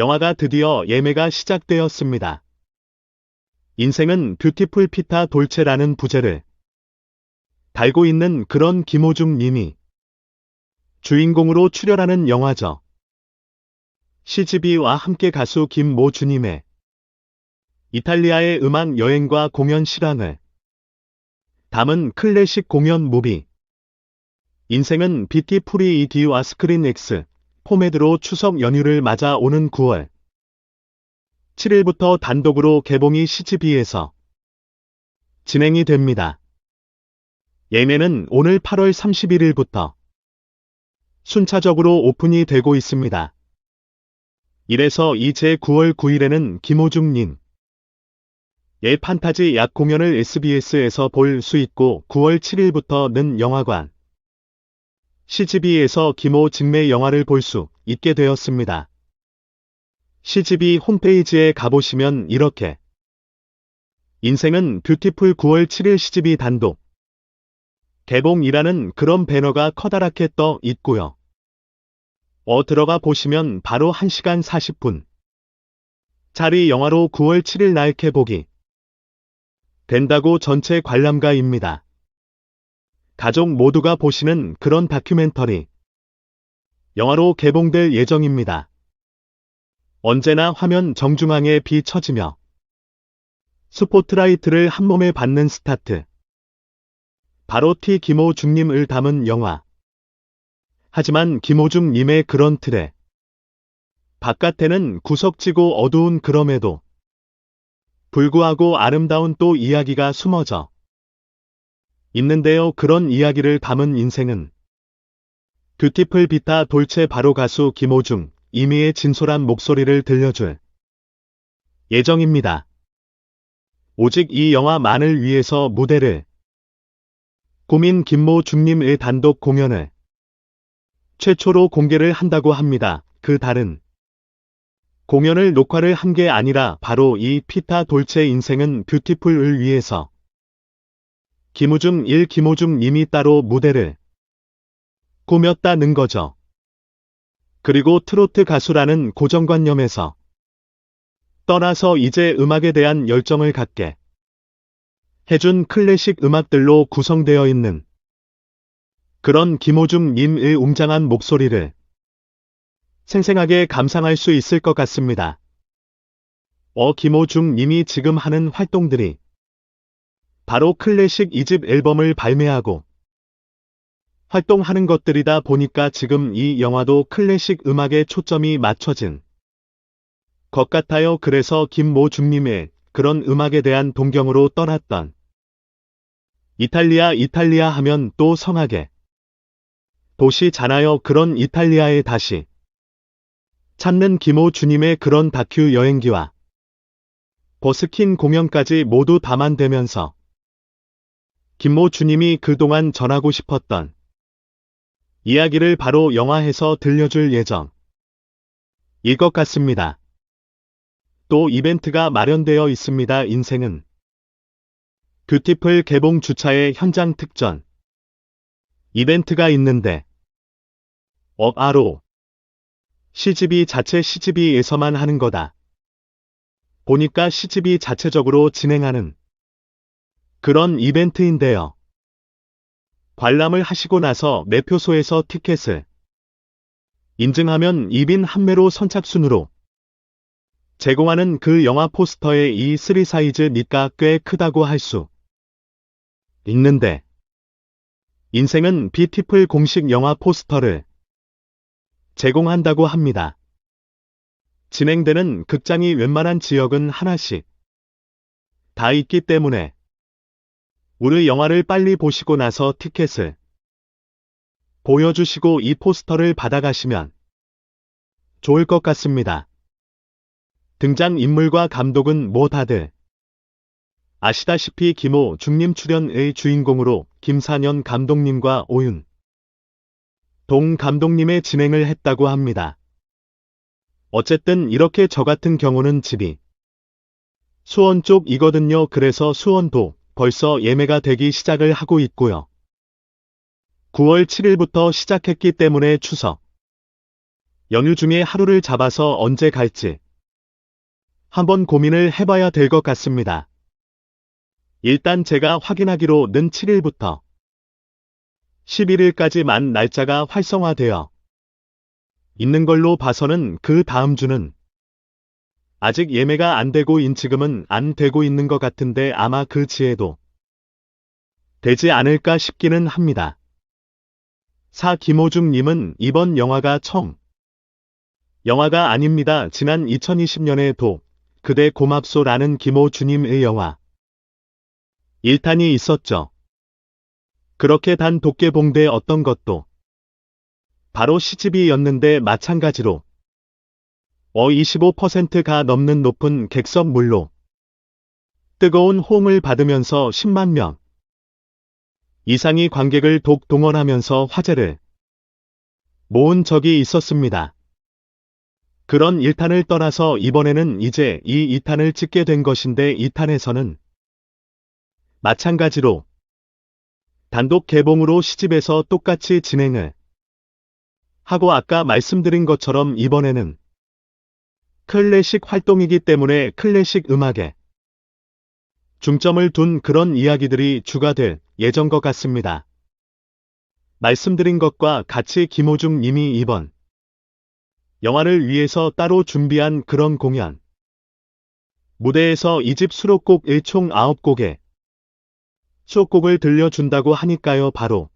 영화가 드디어 예매가 시작되었습니다. 인생은 뷰티풀 피타 돌체라는 부제를 달고 있는 그런 김호중 님이 주인공으로 출연하는 영화죠. CGV와 함께 가수 김모 주님의 이탈리아의 음악 여행과 공연 실황을 담은 클래식 공연 무비 인생은 비티풀이 이디와 스크린 X 포메드로 추석 연휴를 맞아 오는 9월 7일부터 단독으로 개봉이 CGV에서 진행이 됩니다. 예매는 오늘 8월 31일부터 순차적으로 오픈이 되고 있습니다. 이래서 이제 9월 9일에는 김호중님 예 판타지 약 공연을 SBS에서 볼 수 있고 9월 7일부터는 영화관 CGV에서 김호 직매 영화를 볼 수 있게 되었습니다. CGV 홈페이지에 가보시면 이렇게 인생은 뷰티풀 9월 7일 CGV 단독 개봉이라는 그런 배너가 커다랗게 떠 있고요. 어 들어가 보시면 바로 1시간 40분 짜리 영화로 9월 7일 날 개봉이 된다고 전체 관람가입니다. 가족 모두가 보시는 그런 다큐멘터리 영화로 개봉될 예정입니다. 언제나 화면 정중앙에 비춰지며 스포트라이트를 한 몸에 받는 스타트. 바로 T 김호중님을 담은 영화. 하지만 김호중님의 그런 틀에 바깥에는 구석지고 어두운 그럼에도 불구하고 아름다운 또 이야기가 숨어져 있는데요. 그런 이야기를 담은 인생은 뷰티풀 비타 돌체 바로 가수 김호중, 이미의 진솔한 목소리를 들려줄 예정입니다. 오직 이 영화만을 위해서 무대를 고민 김모 중님의 단독 공연을 최초로 공개를 한다고 합니다. 그 다른 공연을 녹화를 한 게 아니라 바로 이 피타 돌체 인생은 뷰티풀을 위해서 김우중 1 김호중 님이 따로 무대를 꾸몄다는 거죠. 그리고 트로트 가수라는 고정관념에서 떠나서 이제 음악에 대한 열정을 갖게 해준 클래식 음악들로 구성되어 있는 그런 김호중 님의 웅장한 목소리를 생생하게 감상할 수 있을 것 같습니다. 어 김호중 님이 지금 하는 활동들이 바로 클래식 2집 앨범을 발매하고 활동하는 것들이다 보니까 지금 이 영화도 클래식 음악에 초점이 맞춰진 것 같아요. 그래서 김모중님의 그런 음악에 대한 동경으로 떠났던 이탈리아 이탈리아 하면 또 성하게 도시잖아요. 그런 이탈리아에 다시 찾는 김호 주님의 그런 다큐 여행기와 버스킨 공연까지 모두 담안되면서 김모 주님이 그동안 전하고 싶었던 이야기를 바로 영화에서 들려줄 예정. 일 것 같습니다. 또 이벤트가 마련되어 있습니다. 인생은 뷰티풀 개봉 주차의 현장 특전 이벤트가 있는데 업아로 CGV 자체 CGV에서만 하는 거다. 보니까 CGV 자체적으로 진행하는 그런 이벤트인데요. 관람을 하시고 나서 매표소에서 티켓을 인증하면 2빈 한매로 선착순으로 제공하는 그 영화 포스터의 이 3 사이즈 니까 꽤 크다고 할 수 있는데 인생은 비티풀 공식 영화 포스터를 제공한다고 합니다. 진행되는 극장이 웬만한 지역은 하나씩 다 있기 때문에 우리 영화를 빨리 보시고 나서 티켓을 보여주시고 이 포스터를 받아가시면 좋을 것 같습니다. 등장 인물과 감독은 뭐 다들 아시다시피 김호 중님 출연의 주인공으로 김산현 감독님과 오윤 동 감독님의 진행을 했다고 합니다. 어쨌든 이렇게 저 같은 경우는 집이 수원 쪽이거든요. 그래서 수원도 벌써 예매가 되기 시작을 하고 있고요. 9월 7일부터 시작했기 때문에 추석 연휴 중에 하루를 잡아서 언제 갈지 한번 고민을 해봐야 될 것 같습니다. 일단 제가 확인하기로 는 7일부터 11일까지만 날짜가 활성화되어 있는 걸로 봐서는 그 다음 주는 아직 예매가 안 되고 인지금은 안 되고 있는 것 같은데 아마 그 지에도 되지 않을까 싶기는 합니다. 사 김호중님은 이번 영화가 청 영화가 아닙니다. 지난 2020년에 도 그대 고맙소라는 김호주님의 영화 1탄이 있었죠. 그렇게 단 도깨봉대 어떤 것도 바로 시집이였는데 마찬가지로 어 25%가 넘는 높은 객석 물로 뜨거운 호응을 받으면서 10만 명 이상이 관객을 독 동원하면서 화제를 모은 적이 있었습니다. 그런 1탄을 떠나서 이번에는 이제 이 2탄을 찍게 된 것인데 2탄에서는 마찬가지로 단독 개봉으로 시집에서 똑같이 진행을 하고 아까 말씀드린 것처럼 이번에는 클래식 활동이기 때문에 클래식 음악에 중점을 둔 그런 이야기들이 주가 될 예정 것 같습니다. 말씀드린 것과 같이 김호중 님이 이번 영화를 위해서 따로 준비한 그런 공연. 무대에서 이 집 수록곡 1총 9곡의 수록곡을 들려준다고 하니까요 바로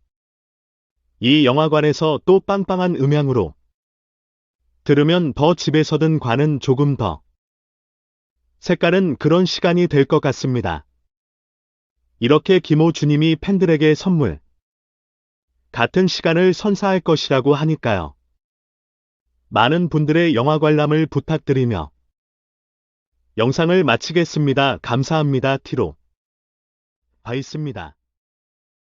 이 영화관에서 또 빵빵한 음향으로 들으면 더 집에서든 관은 조금 더 색깔은 그런 시간이 될 것 같습니다. 이렇게 김호 주님이 팬들에게 선물 같은 시간을 선사할 것이라고 하니까요. 많은 분들의 영화 관람을 부탁드리며 영상을 마치겠습니다. 감사합니다. 티로 바 있습니다.